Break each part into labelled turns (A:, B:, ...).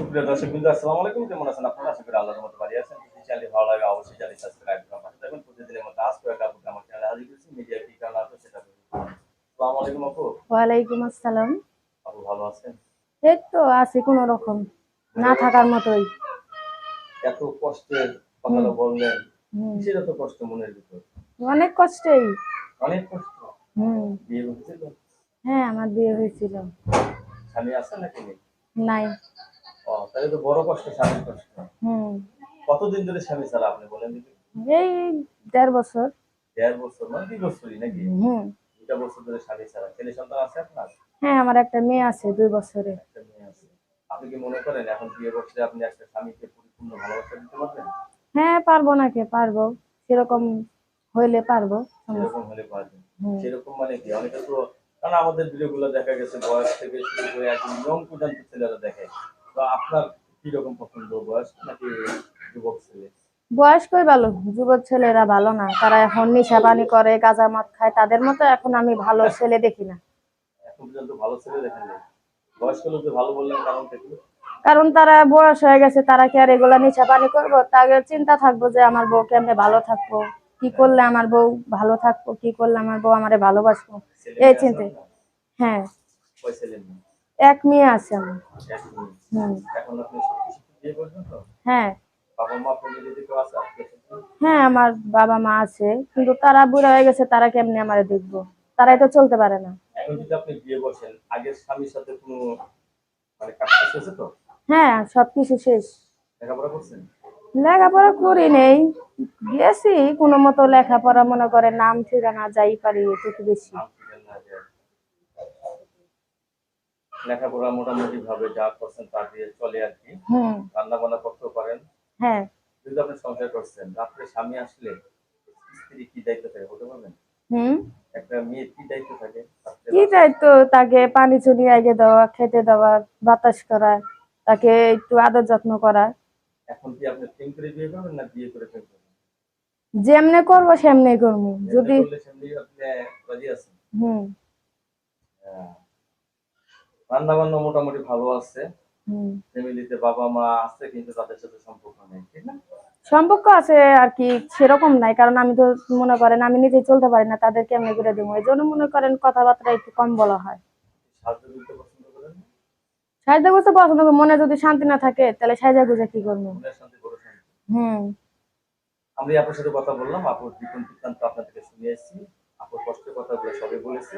A: সুপ্রিয় দর্শক বিন্দু আসসালামু আলাইকুম। কেমন আছেন আপনারা? আশা করি আল্লাহর মতো বাড়ি আছেন। যদি চ্যানেল ভালো লাগে অবশ্যই চ্যানেল সাবস্ক্রাইব করুন পাশে থাকুন। প্রতিদিনের মতো আজ কয়েক আপু আমার চ্যানেলে হাজির করেছি মিডিয়া কি কারণ আছে সেটা। আসসালামু আলাইকুম আপু।
B: ওয়ালাইকুম আসসালাম।
A: আপু ভালো আছেন?
B: এই তো আছি কোনো রকম। না থাকার মতোই।
A: এত কষ্টের কথাটা বললেন। কিসের এত কষ্ট মনের ভিতর?
B: অনেক কষ্টেই।
A: অনেক কষ্ট?
B: হুম।
A: বিয়ে হচ্ছিল
B: হ্যাঁ আমার বিয়ে হয়েছিল।
A: স্বামী আছে নাকি নাই। ও তাহলে তো বড় কষ্ট স্বামীর কষ্ট।
B: হুম।
A: কতদিন ধরে স্বামী ছাড়া আপনি বলেন দিদি
B: এই দেড় বছর।
A: দেড় বছর মানে দুই বছরই নাকি?
B: হুম।
A: দুটা বছর ধরে স্বামী ছাড়া ছেলে সন্তান আছে আপনার?
B: হ্যাঁ আমার একটা মেয়ে আছে দুই বছরের
A: একটা মেয়ে আছে। আপনি কি মনে করেন এখন বিয়ে করতে আপনি একটা স্বামীকে পরিপূর্ণ ভালোবাসা দিতে পারবেন?
B: হ্যাঁ পারব নাকি পারব। সেরকম হইলে পারব।
A: সেরকম হলে পারবেন। সেরকম মানে কি? অনেকে তো কারণ আমাদের ভিডিও গুলো দেখা গেছে বয়স থেকে শুরু করে একদম ইয়ং পর্যন্ত ছেলেরা দেখে। তো আপনার কি রকম পছন্দ বয়স নাকি যুবক ছেলে?
B: বয়স্কই ভালো যুবক ছেলেরা ভালো না। তারা এখন নিশা পানি করে গাঁজা মদ খায় তাদের মতো এখন আমি ভালো ছেলে দেখি না।
A: এখন পর্যন্ত ভালো ছেলে দেখেন নাই? বয়স্ক লোক ভালো বললেন কারণ
B: তারা বয়স হয়ে গেছে তারা কি আর এগুলা নিচা পানি করব? তাদের চিন্তা থাকব যে আমার বউ কেমনে ভালো থাকব? কি করলে আমার বউ ভালো থাকব? কি করলে আমার বউ আমারে ভালোবাসবো? এই চিন্তা হ্যাঁ? এক মেয়ে আছে আমার। হ্যাঁ। হ্যাঁ আমার বাবা মা আছে। কিন্তু তারা বুড়া হয়ে গেছে তারা কেমনে আমারে দেখব? তারাই তো চলতে পারে না।
A: মানে
B: হ্যাঁ সবকিছু শেষ।
A: লেখাপড়া
B: করি নেই। গেছি কোনো মতো লেখাপড়া মনে করে নাম ঠিকানা যাই পারি এটুকু বেশি।
A: লেখাপড়া মোটামুটি ভাবে যা করছেন তা দিয়ে চলে আর কি। রান্না বান্না করতে পারেন।
B: হ্যাঁ।
A: যদি আপনি সংসার করছেন রাত্রে স্বামী আসলে স্ত্রী কি দায়িত্ব থাকে বলতে পারবেন?
B: হুম।
A: একটা মেয়ের কি দায়িত্ব থাকে
B: কি দায়িত্ব? তাকে পানি চুনি আগে দেওয়া খেতে দেওয়া বাতাস করা তাকে একটু আদর যত্ন করা।
A: এখন কি আপনি প্রেম করে বিয়ে করবেন না বিয়ে করে প্রেম করবেন?
B: যেমনে করব সেমনে করব। যদি
A: যেমনি করলে সেমনি আপনি রাজি আছেন।
B: হুম।
A: রান্না বান্না মোটামুটি ভালো আছে। ফ্যামিলিতে বাবা মা আছে কিন্তু তাদের সাথে সম্পর্ক নেই ঠিক না?
B: সম্পর্ক আছে আর কি সেরকম নাই কারণ আমি তো মনে করেন আমি নিজে চলতে পারি না করে দেবো। এই জন্য মনে করেন কথাবার্তা একটু কম বলা হয়।
A: দিতে পছন্দ
B: করি মনে যদি শান্তি না থাকে তাহলে সাহায্য গুজে কি করব? হুম।
A: আমি আপনার সাথে কথা বললাম আপুর আপনাদেরকে আপুর কষ্টের কথাগুলো সবই বলেছে।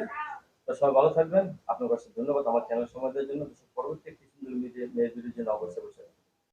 A: তো সবাই ভালো থাকবেন। আপনার কাছে ধন্যবাদ। আমার চ্যানেল দেওয়ার জন্য। পরবর্তী একটি সুন্দর মেয়ে মেয়েদের জন্য অবশ্যই।